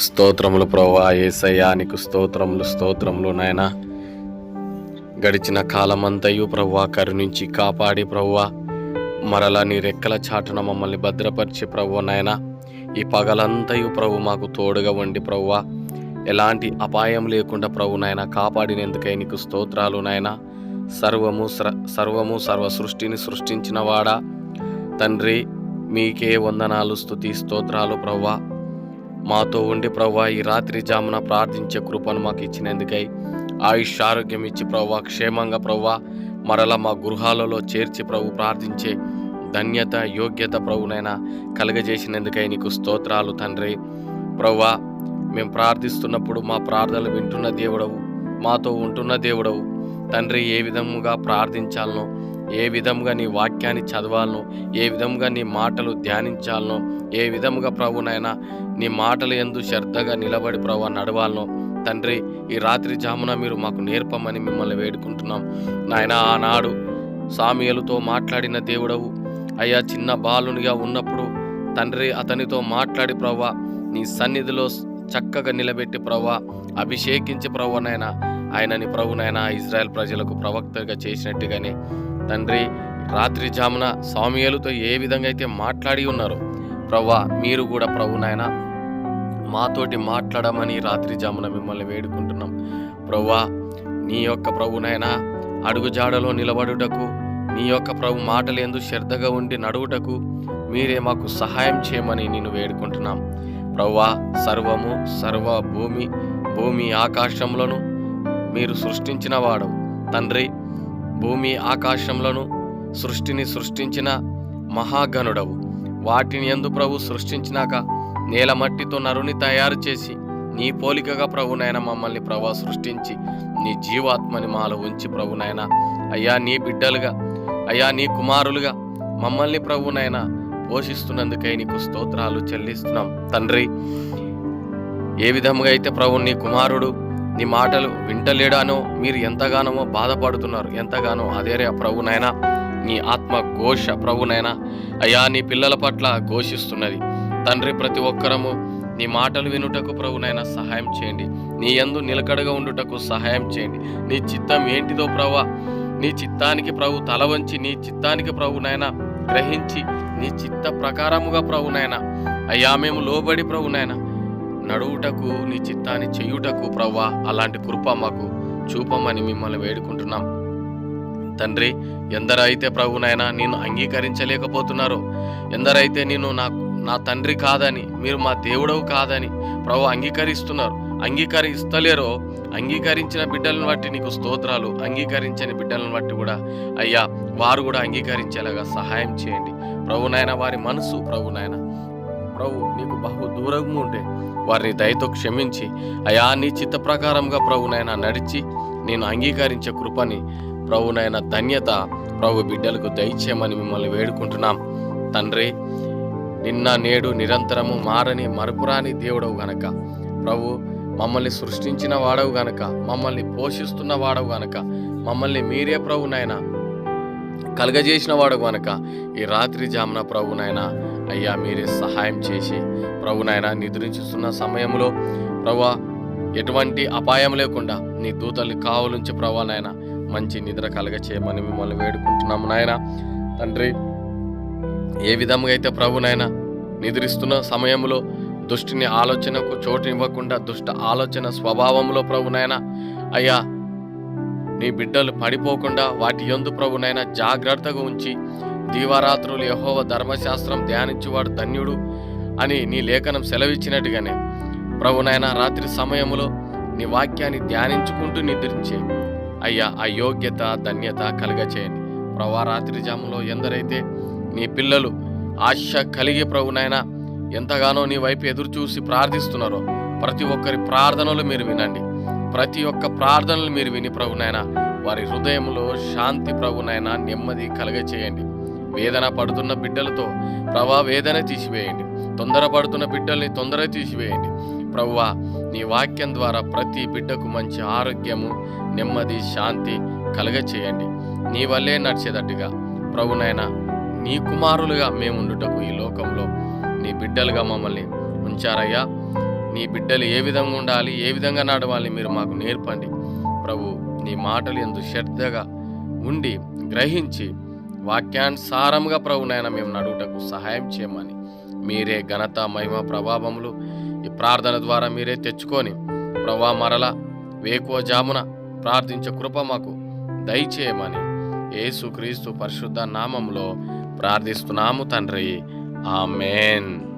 స్తోత్రములు ప్రభా ఏసయ్యా నీకు స్తోత్రములు స్తోత్రములు నాయన. గడిచిన కాలమంతయు ప్రవ్వా కరుణించి కాపాడి ప్రవ్వా. మరలా నీ రెక్కల చాటున మమ్మల్ని భద్రపరిచి ప్రవ్వ నాయన. ఈ పగలంతయు ప్రభు మాకు తోడుగా ఉండి ప్రవ్వా. ఎలాంటి అపాయం లేకుండా ప్రభు నాయన కాపాడినందుకై నీకు స్తోత్రాలు నాయన. సర్వము సర్వము సర్వ సృష్టిని సృష్టించిన వాడా. తండ్రి మీకే వందనాలు స్థుతి స్తోత్రాలు ప్రవ్వా. మాతో ఉండి ప్రవ్వా ఈ రాత్రి జామున ప్రార్థించే కృపను మాకు ఇచ్చినందుకై ఆయుష్ ఆరోగ్యం ఇచ్చి ప్రవ్వా క్షేమంగా ప్రవ్వా మరలా మా గృహాలలో చేర్చి ప్రభు ప్రార్థించే ధన్యత యోగ్యత ప్రభునైనా కలగజేసినందుకై నీకు స్తోత్రాలు తండ్రి. ప్రవ్వా మేము ప్రార్థిస్తున్నప్పుడు మా ప్రార్థనలు వింటున్న దేవుడవు మాతో ఉంటున్న దేవుడవు. తండ్రి ఏ విధముగా ప్రార్థించాలనో ఏ విధముగా నీ వాక్యాన్ని చదవాలనో ఏ విధముగా నీ మాటలు ధ్యానించాలనో ఏ విధముగా ప్రభునైనా నీ మాటలు ఎందు శ్రద్ధగా నిలబడి ప్రభు నడవాలనో తండ్రి ఈ రాత్రి జామున మీరు మాకు నేర్పమని మిమ్మల్ని వేడుకుంటున్నాం. నాయన ఆనాడు సామియలతో మాట్లాడిన దేవుడవు అయ్యా చిన్న బాలునిగా ఉన్నప్పుడు తండ్రి అతనితో మాట్లాడి ప్రవ్వా నీ సన్నిధిలో చక్కగా నిలబెట్టి ప్రవ్వా అభిషేకించి ప్రవ్వనైనా ఆయనని ప్రభునైనా ఇజ్రాయెల్ ప్రజలకు ప్రవక్తగా చేసినట్టుగానే తండ్రి రాత్రి జామున సామియలతో ఏ విధంగా అయితే మాట్లాడి ఉన్నారో ప్రవ్వా మీరు కూడా ప్రభునైనా మాతోటి మాట్లాడమని రాత్రి జామున మిమ్మల్ని వేడుకుంటున్నాం. ప్రవ్వా నీ యొక్క ప్రభునైనా అడుగుజాడలో నిలబడుటకు నీ యొక్క ప్రభు మాటలు శ్రద్ధగా ఉండి నడువుటకు మీరే మాకు సహాయం చేయమని నేను వేడుకుంటున్నాం. ప్రవ్వా సర్వము సర్వ భూమి భూమి ఆకాశములను మీరు సృష్టించిన వాడవు. తండ్రి భూమి ఆకాశంలోను సృష్టిని సృష్టించిన మహాగణుడవు. వాటిని ఎందు ప్రభు సృష్టించినాక నేల మట్టితో నరుని తయారు చేసి నీ పోలికగా ప్రభునైన మమ్మల్ని ప్రభా సృష్టించి నీ జీవాత్మని మాలో ఉంచి ప్రభునైనా అయ్యా నీ బిడ్డలుగా అయ్యా నీ కుమారులుగా మమ్మల్ని ప్రభునైనా పోషిస్తున్నందుకై నీకు స్తోత్రాలు చెల్లిస్తున్నాం. తండ్రి ఏ విధముగా అయితే ప్రభు నీ కుమారుడు నీ మాటలు వింటలేడానో మీరు ఎంతగానో బాధపడుతున్నారు ఎంతగానో అదేరే ప్రభునైనా నీ ఆత్మ ఘోష ప్రభునైనా అయ్యా నీ పిల్లల పట్ల ఘోషిస్తున్నది. తండ్రి ప్రతి ఒక్కరము నీ మాటలు వినుటకు ప్రభునైనా సహాయం చేయండి. నీ ఎందు నిలకడగా ఉండుటకు సహాయం చేయండి. నీ చిత్తం ఏంటిదో ప్రభా నీ చిత్తానికి ప్రభు తల వంచి నీ చిత్తానికి ప్రభునైనా గ్రహించి నీ చిత్త ప్రకారముగా ప్రభునైనా అయ్యా మేము లోబడి ప్రభునైనా నడువుటకు నీ చిత్తాన్ని చేయుటకు ప్రవ్వా అలాంటి కృప మాకు చూపమని మిమ్మల్ని వేడుకుంటున్నాం. తండ్రి ఎందరైతే ప్రభునైనా నేను అంగీకరించలేకపోతున్నారో ఎందరైతే నేను నా నా తండ్రి కాదని మీరు మా దేవుడవు కాదని ప్రభు అంగీకరిస్తున్నారు అంగీకరిస్తలేరో అంగీకరించిన బిడ్డలను బట్టి నీకు స్తోత్రాలు అంగీకరించని బిడ్డలను బట్టి కూడా అయ్యా వారు కూడా అంగీకరించేలాగా సహాయం చేయండి. ప్రభునైనా వారి మనసు ప్రభునైనా ప్రభు నీకు బహు దూరంగా ఉంటే వారిని దయతో క్షమించి. అయా నీ చిత్త ప్రకారంగా ప్రభునైనా నడిచి నేను అంగీకరించే కృపని ప్రభునైన ధన్యత ప్రభు బిడ్డలకు దయచేయమని మిమ్మల్ని వేడుకుంటున్నాం. తండ్రి నిన్న నేడు నిరంతరము మారని మరపురాని దేవుడవు గనక ప్రభు మమ్మల్ని సృష్టించిన వాడవు గనక మమ్మల్ని పోషిస్తున్న వాడవు గనక మమ్మల్ని మీరే ప్రభునైనా కలగజేసిన వాడు గనక ఈ రాత్రి జామున ప్రభునైనా అయ్యా మీరే సహాయం చేసి ప్రభునైనా నిద్రించుతున్న సమయంలో ప్రభా ఎటువంటి అపాయం లేకుండా నీ దూతలు కావలుంచి ప్రభానైనా మంచి నిద్ర కలగ చేయమని మిమ్మల్ని వేడుకుంటున్నాము నాయన. తండ్రి ఏ విధంగా అయితే ప్రభునైనా నిద్రిస్తున్న సమయంలో దుష్టిని ఆలోచనకు చోటునివ్వకుండా దుష్ట ఆలోచన స్వభావంలో ప్రభునైనా అయ్యా నీ బిడ్డలు పడిపోకుండా వాటి యందు ప్రభునైనా జాగ్రత్తగా ఉంచి దీవారాత్రులు యహోవ ధర్మశాస్త్రం ధ్యానించువాడు ధన్యుడు అని నీ లేఖనం సెలవిచ్చినట్టుగానే. ప్రభునైనా రాత్రి సమయంలో నీ వాక్యాన్ని ధ్యానించుకుంటూ నిద్రించే. అయ్యా ఆ యోగ్యత ధన్యత కలగచేయండి ప్రభా రాత్రి జాములో ఎందరైతే నీ పిల్లలు ఆశ కలిగి ప్రభునైనా ఎంతగానో నీ వైపు ఎదురు చూసి ప్రార్థిస్తున్నారో ప్రతి ఒక్కరి ప్రార్థనలు మీరు వినండి. ప్రతి ఒక్క ప్రార్థనలు మీరు విని ప్రభునైనా వారి హృదయంలో శాంతి ప్రభునైనా నెమ్మది కలగచేయండి వేదన పడుతున్న బిడ్డలతో ప్రభా వేదన తీసివేయండి. తొందరపడుతున్న బిడ్డల్ని తొందర తీసివేయండి. ప్రవ్వా నీ వాక్యం ద్వారా ప్రతి బిడ్డకు మంచి ఆరోగ్యము నెమ్మది శాంతి కలగచేయండి. నీ వల్లే నడిచేటట్టుగా ప్రభునైనా నీ కుమారులుగా మేముండుటకు ఈ లోకంలో నీ బిడ్డలుగా మమ్మల్ని ఉంచారయ్యా. నీ బిడ్డలు ఏ విధంగా ఉండాలి ఏ విధంగా నడవాలి మీరు మాకు నేర్పండి. ప్రభు నీ మాటలు ఎందు శ్రద్ధగా ఉండి గ్రహించి వాక్యానుసారంగా ప్రభు మేము నడువుటకు సహాయం చేయమని. మీరే ఘనత మహిమ ప్రభావములు ఈ ప్రార్థన ద్వారా మీరే తెచ్చుకొని ప్రభా మరల వేకువ జామున ప్రార్థించే కృప మాకు దయచేయమని. యేసుక్రీస్తు పరిశుద్ధ నామంలో ప్రార్థిస్తున్నాము తండ్రి. ఆమెన్.